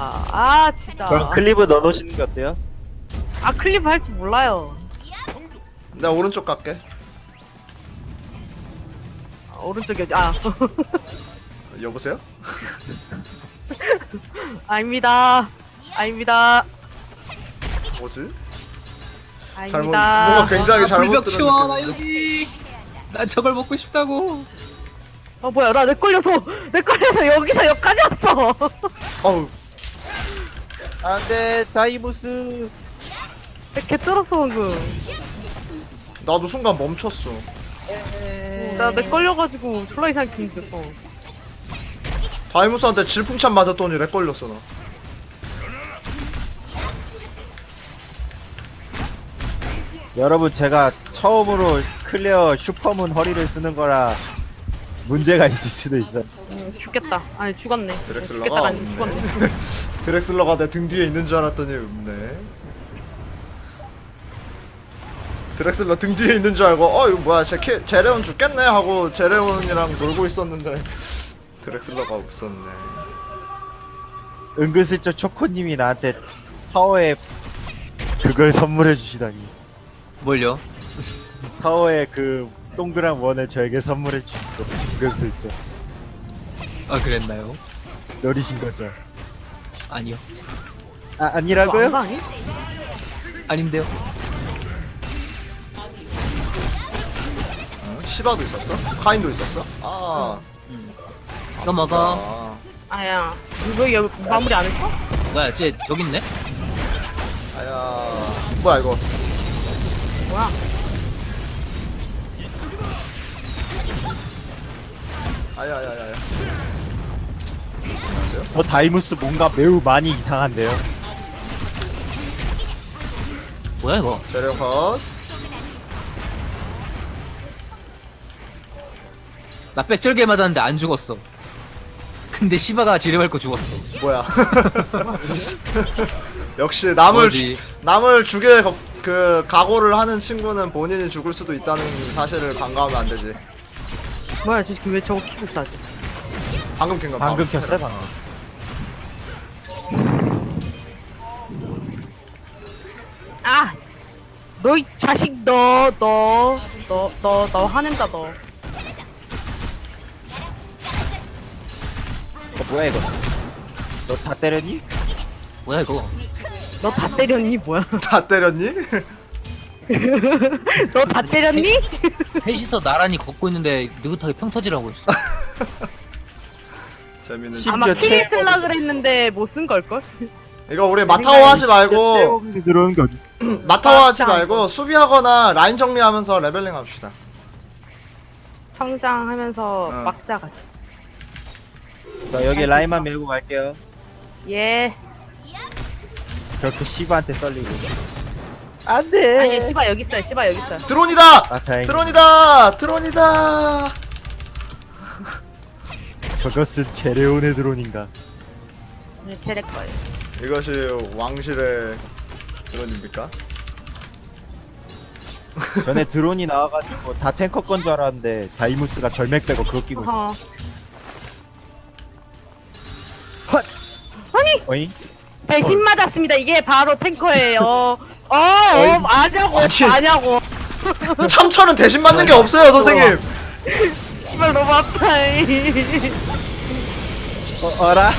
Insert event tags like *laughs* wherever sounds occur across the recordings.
아, 아 진짜. 그럼 클리브 넣어놓으시는 게 어때요? 아 클립 할 줄 몰라요. 내가 오른쪽 갈게. 아, 오른쪽이 어디? 아 *laughs* 여보세요? *laughs* 아닙니다. 아닙니다. 뭐지? 잘못 아닙니다. 뭐가 굉장히 잘못 불벽 치워 나. 여기 난 저걸 먹고 싶다고 어 뭐야 나 내 걸려서 *laughs* 내 걸려서 여기서 여기까지 왔어. 어우 안돼 다이무스 개 쩔었어 방금. 나도 순간 멈췄어. 나내 걸려가지고 졸라 이상하게 힘들어. 다이무스한테 질풍참 맞았더니 렉 걸렸어 나. 여러분 제가 처음으로 클리어 슈퍼문 허리를 쓰는 거라 문제가 있을 수도 있어요 음, 죽겠다. 아니 죽었네. 드렉슬러가 죽겠다가 아니 없네. 죽었네. *laughs* 드렉슬러가 내 등 뒤에 있는 줄 알았더니 없네. 드렉슬러 등 뒤에 있는 줄 알고 어 이거 뭐야 제 캐, 제레온 죽겠네 하고 제레온이랑 놀고 있었는데 *laughs* 드렉슬러가 없었네. 은근슬쩍 초코님이 나한테 타워에 그걸 선물해 주시다니 뭘요? 타워에 그 동그란 원을 저에게 선물해 주셨어 은근슬쩍 아 그랬나요? 노리신 거죠 아니요 아뭐 아니라고요? 아닌데요 어? 시바도 있었어? 카인도 있었어? 아. 이거 먹어 아. 아야 이거 여기 마무리 안 했어? 뭐야 쟤 여기 있네? 아야. 뭐야 이거? 뭐야? 아야야야야. 어 다이무스 뭔가 매우 많이 이상한데요 뭐야 이거 제레온 컷. 나 빽절게 맞았는데 안 죽었어 근데 시바가 지뢰밟고 죽었어 뭐야? *laughs* 역시 남을 뭐지? 죽- 남을 죽일 거- 그 각오를 하는 친구는 본인이 죽을 수도 있다는 사실을 반가우면 안 되지. 뭐야 저 새끼 왜 저거 키고 있다지? 방금 캔 거. 방금 켰어요 방금 아! 너 이 자식 너 너 너 너 너 화낸다 너. 어 뭐야 이거 너 다 때렸니? 뭐야 이거 너 다 때렸니 뭐야? 다 때렸니? 너 다 때렸니? 셋이서 나란히 걷고 있는데 느긋하게 평타질 하고 있어 *laughs* 재밌는. 시- 아마 심지어 최- 쓸라 그랬는데 못 쓴 걸걸? 이거 우리 마타오 하지 말고 떼어먹는 들어오는 게 어디 마타오 하지. 말고 수비하거나 라인 정리하면서 레벨링 합시다. 성장하면서 어. 막자 같이. 자 여기 라인만 밀고 갈게요 예. 그렇게 시바한테 썰리고 안돼 아니 시바 여기 있어요. 시바 여기 있어요. 드론이다. 아 다행 드론이다. 드론이다. *laughs* 저것은 제레온의 드론인가 네, 제렉 거예요. 이것이 왕실의 드론입니까? 전에 드론이 나와가지고 다 탱커 건 줄 알았는데 다이무스가 절맥 빼고 그거 끼고 있어. 헛! 아니 어잉? 배신 맞았습니다. 이게 바로 탱커예요. 어, 어, 아냐고, 아니. 아냐고. *laughs* 참철은 대신 맞는 게 없어요, 선생님. 씨발 너무 아파이. 어, 어라?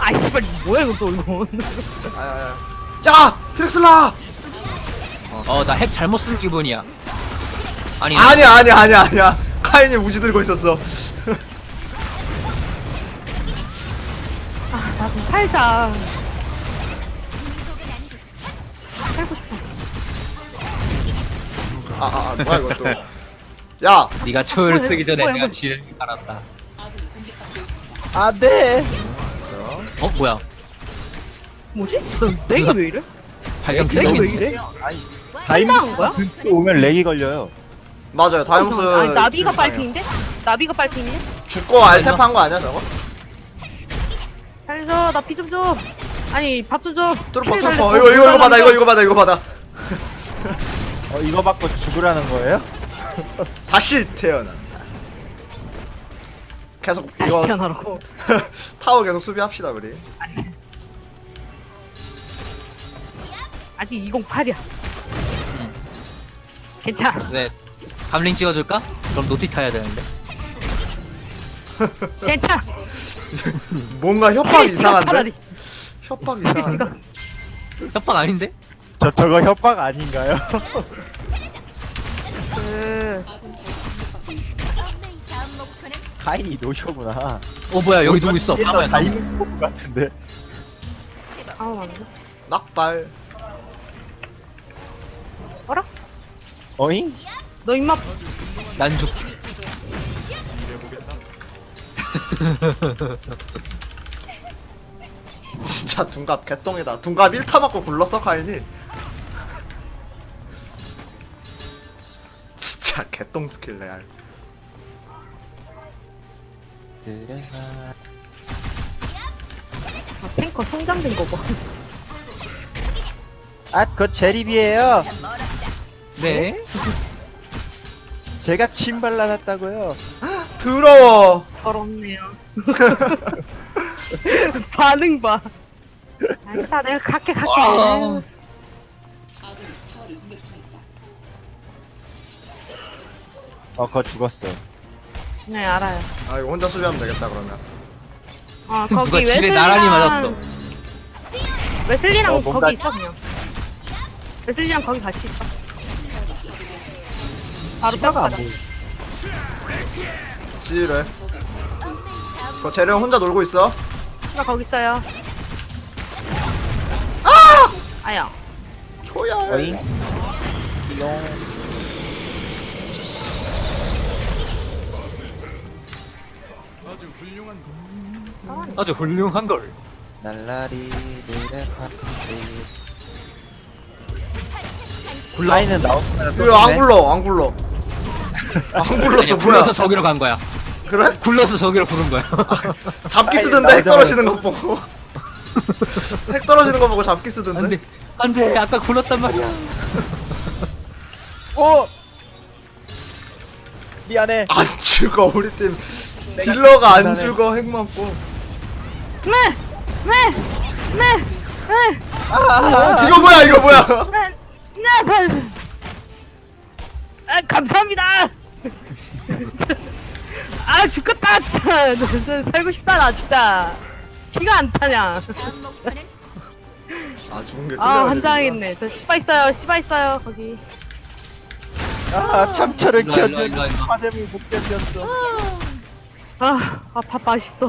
아 씨발 뭐야 이거 또 이거. 야, 트렉슬라. 어 나 핵 잘못 쓴 기분이야 아니 아니야, 아니야, 아니야, 아니야. 카인이 우지 들고 있었어. 나좀 살자. 아, 아, 아, 뭐야 이거 또. 야, 네가 초를 쓰기 전에 뭐야, 내가 뭐야. 지뢰를 갈았다 안 돼! 어 뭐야 뭐지? 너 내가 왜 이래? 발견 내가 왜 이래? 다이무스 거야? 근처 오면 렉이 걸려요 맞아요. 다이무스. 아니 나비가 불쌍해요. 빨핑인데? 나비가 빨핑이네? 죽고 알탭한 거 아니야 저거? 살려줘 나피 좀 줘. 아니 밥 좀 줘. 살려줘. 이거 이거 이거 받아 이거 이거 받아 이거 받아. 어 이거 받고 죽으라는 거예요? *laughs* 다시 태어난다. 계속 다시 이거 태어나라고. *laughs* 타워 계속 수비합시다 우리. 아직 208이야. 괜찮아. 네. 감링 찍어줄까? 그럼 노티 타야 되는데. *laughs* 괜찮아. 뭔가 협박 이상한데? 차라리. 협박 이상한데? 협박 아닌데? 저 저거 협박 아닌가요? 그 카인이 노쇼구나. 어 뭐야 여기 누구 있어? 바보야. 나. 다이브 같은데. 아우 맞네. 낙발. 어라? 어잉? 너 임마 난 죽게. *laughs* 진짜 둔갑 개똥이다. 둔갑 1타 맞고 굴렀어 카인이. 진짜 개똥 스킬 레알. 아, 탱커 성장된 거 봐. 아, 그거 제립이에요. 네. *laughs* 제가 침 발라놨다고요. *gasps* 더러워. 더럽네요. *laughs* 반응 봐. 알겠다, 내가 갈게, 갈게. 와. 어, 그거 죽었어. 네, 알아요. 아 이거 혼자 수비하면 되겠다 그러면. 어, 거기 누가 지뢰 웨슬리랑- 나란히 맞았어. 웨슬리랑 어, 뭔가- 거기 있어, 그냥. 웨슬리랑 거기 같이 있어. 바로 시바가 안. 보여. 지뢰. 그 재령 혼자 놀고 있어. 나 거기 있어요. 아! 아야. 초열. 어잉? 용. 아주 훌륭한 걸. 날라리 노래 파티. 굴러. 라인은 나오면 이거 안 굴러 안 굴러. *laughs* 안 굴렀어 아니야, 뭐야? 굴러서 저기로 간 거야. 그래? 굴러서 저기로 부른 거야. *laughs* 잡기 쓰던데 핵. 떨어지는 거 보고. *laughs* 핵 떨어지는 거 보고 잡기 쓰던데. 안돼, 안돼. 아까 굴렀단 말이야. 오! 미안해. 안 죽어 우리 팀 딜러가 안. 죽어 핵 맞고. 네! 네! 네! 네! 아, 이거 뭐야 이거 뭐야? 네! 네! 네! 아, 감사합니다! 아, 죽겠다, 진짜. 살고 싶다, 나 진짜. 피가 안 차냐. 아 죽은 게 아, 끌려가지고. 환장하겠네. 저 씨바 있어요, 씨바 있어요, 거기. 아, 참철을 견뎌. 일로와, 일로와. 화dem을 못 견뎠어. 아, 아, 밥 맛있어.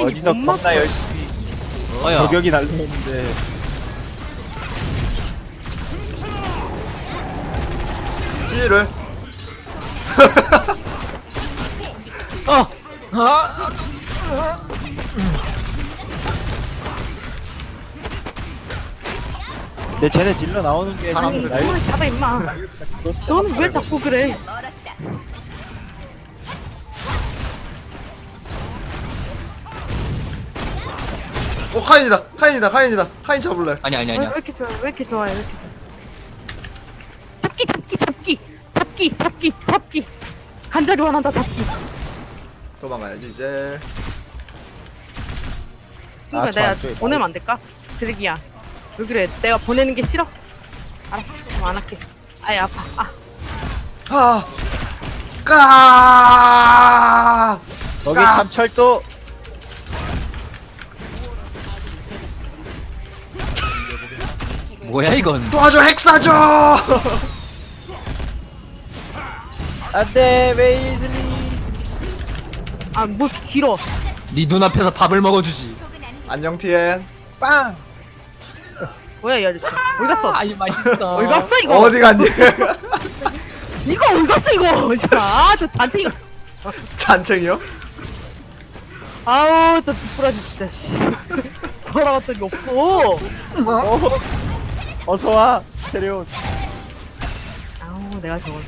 어디서. 겁나 열심히 어야. 저격이 날리는데 지뢰. *laughs* 어. 아. 근데 쟤네 딜러 나오는 게 사람들. 날 그만 잡아, 임마. 죽었을 너는 왜 자꾸 그래? 오 어, 카인이다 카인이다 카인이다 카인 잡을래. 아니 아니 왜, 아니야. 왜 이렇게 좋아해? 왜 이렇게 좋아해? 왜 이렇게 좋아해? 잡기, 잡기, 잡기, 잡기, 잡기, 잡기. 한자리 원한다, 잡기. 도망가야지 이제. 친구야, 아, 저 내가 안쪽에 보내면 안 될까? 드래기야. 왜 그래? 내가 보내는 게 싫어? 알았어, 그럼 안 할게. 아이, 아파. 아, 아. 까. 거기 까. 참철도 뭐야 이건? 도와줘 핵 쏴줘. 안돼 웨이즐리 아, 뭐 길어. 네 눈앞에서 밥을 먹어주지. 안녕 티엔. 빵 뭐야, 이 아저씨. 어디 갔어? 아이 맛있다. 어디 갔어, 이거? 어디 갔니? *laughs* 이거 어디 갔어, 이거? 진짜. 아, 저 잔챙이. 잔챙이요? 아우, 저 뒷부라지 진짜, 씨. 돌아갔더니 없어. 어, 어서 와 체리온 아우, 내가 저거.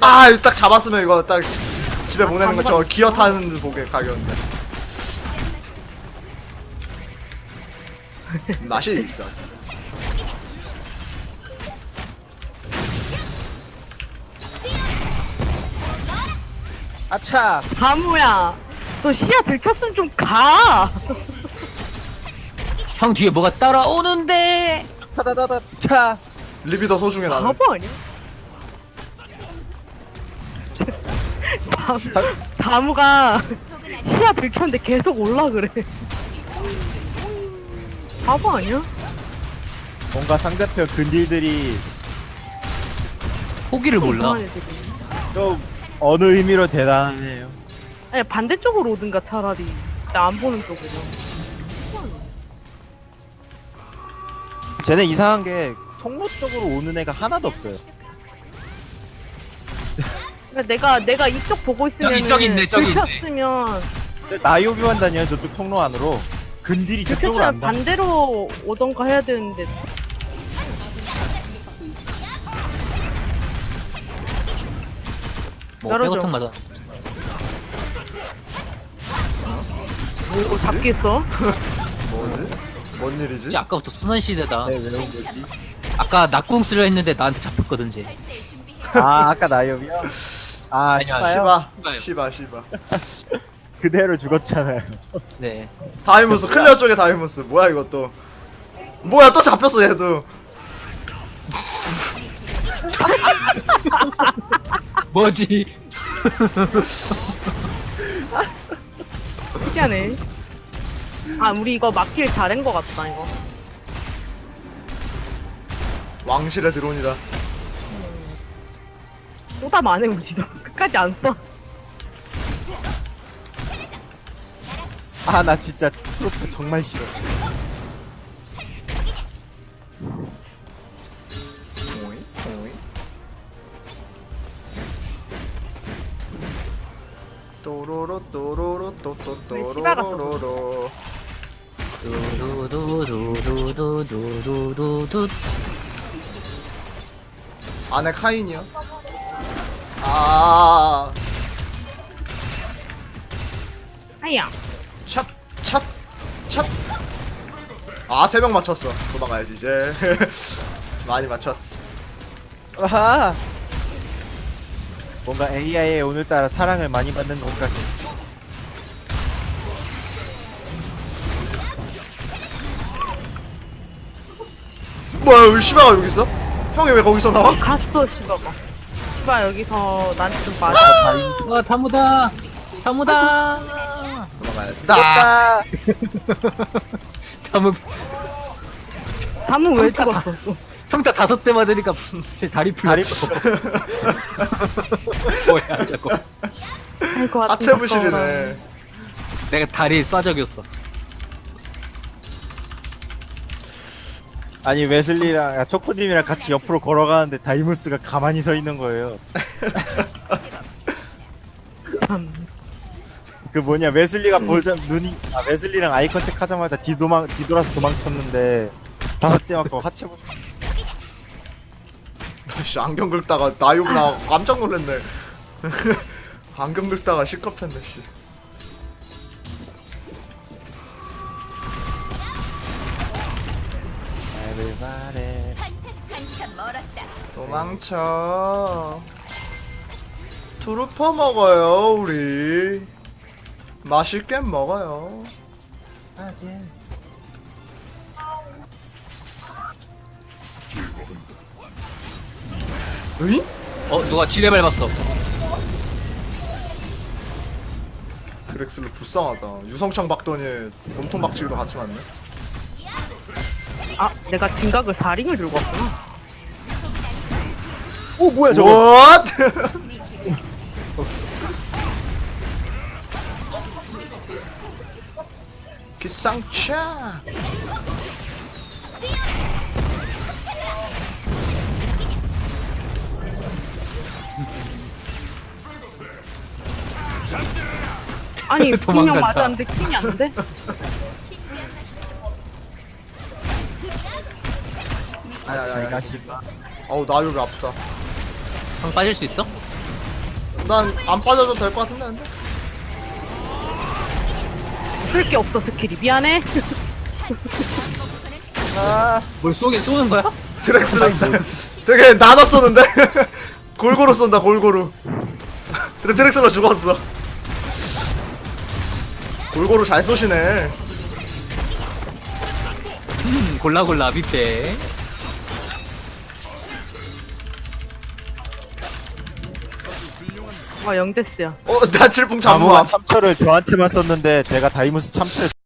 아, 이거 딱 잡았으면 이거 딱 집에 보내는 거 저 기어 타는 듯 보게 가격인데. 맛이 있어. 아차 다무야 너 시야 들켰으면 좀 가. 형 뒤에 뭐가 따라오는데 타다다다 차 립이 더 소중해 나는. 바보 아니야? *laughs* 다무, 다무가 시야 들켰는데 계속 올라 그래. 바보 아니야? 뭔가 상대편 근딜들이 포기를 몰라. 좀 어느 의미로 대단해요 아니 반대쪽으로 오든가 차라리 나 안 보는 쪽으로. 쟤네 이상한 게 통로 쪽으로 오는 애가 하나도 없어요 그러니까 내가 내가 이쪽 보고 있으면 저기, 저기 있네, 저기 있네. 들켰으면 나이오비만 다녀요 저쪽 통로 안으로 근딜이 저쪽으로 들켰으면 안 가. 반대로 오던가 해야 되는데 뭐. 백어탕 맞아 뭐 잡기 있어? 뭐지? 뭔 일이지? 진짜 아까부터 순환 시대다 네, 왜온 거지? 아까 낙궁 쓰려 했는데 나한테 잡혔거든 쟤 아 아까 나이오비요? 아 아니야, 시바요? 시바. 시바, 시바. 그대로 죽었잖아요 네 다이무스 클리어 쪽에 다이무스. 뭐야 이것도? 뭐야 또 잡혔어 얘도. *laughs* 뭐지 *laughs* 특이하네. 아 우리 이거 막길 잘한 거 같다 이거. 왕실의 드론이다. 쏟아 안 해보지도 끝까지 안 써. 아 나 진짜 트로프 정말 싫어 오이, 오이. 또로로 또로로 왜 시바가 또로로로. 두두두두두두두두두 안에 카인이요. 아, 아야. 찹. 아, 세 명 맞췄어. 도망가야지 이제. *laughs* 많이 맞췄어. 아하 뭔가 AI에 오늘따라 사랑을 많이 받는 것 같아 뭐야, 왜 시바가 여기 있어? 형이 왜 거기서 나와? 갔어 시바가. 시바 여기서 나한테 좀 맞아. 와 다무다 다무다 아 다무 다무 왜 죽었어? 또? 평타 다섯 대 맞으니까 *laughs* 제 다리 다리 풀렸어. *laughs* 뭐야 아이고 하체 부실이네. 내가 다리 쏴적이었어. 아니 웨슬리랑 아, 초코님이랑 같이 옆으로 걸어가는데 다이무스가 가만히 서 있는 거예요 *laughs* 참. 그 뭐냐 웨슬리가 보자 눈이 아 웨슬리랑 아이 컨택 하자마자 뒤 도망 뒤돌아서 도망쳤는데 다섯 대 맞고 하체 부 *laughs* 씨, 안경 긁다가 나이오브 나 깜짝 놀랐네. *laughs* 안경 긁다가 시끄럽했네, 씨. 에브리바디 도망쳐. 투루퍼 먹어요, 우리. 맛있게 먹어요. 으이? 어 누가 지뢰 밟았어 드렉슬러 불쌍하다. 유성창 박더니 몸통 박치기도 같이 맞네. 아 내가 진각을 4링을 들고 왔구나. 오 뭐야 저거 What? *laughs* 기상차. 아니 *laughs* 분명 도망간다. 맞았는데 킹이 안 돼? 씨발 어우 나 여기 아프다. 형 빠질 수 있어? 난 안 빠져도 될 것 같은데 근데? 쓸 게 없어 스킬이 미안해. 아 뭘 쏘긴 쏘는 거야? 드렉슬러 되게 나눠 쏘는데 *laughs* 골고루 쏜다 골고루 *laughs* 근데 드렉슬러 죽었어 골고루 잘 쏘시네 음, 골라 골라 빗대. 와 영데스야. 어나 칠풍 자무가 잠무함 참철을 저한테만 썼는데 제가 다이무스 참철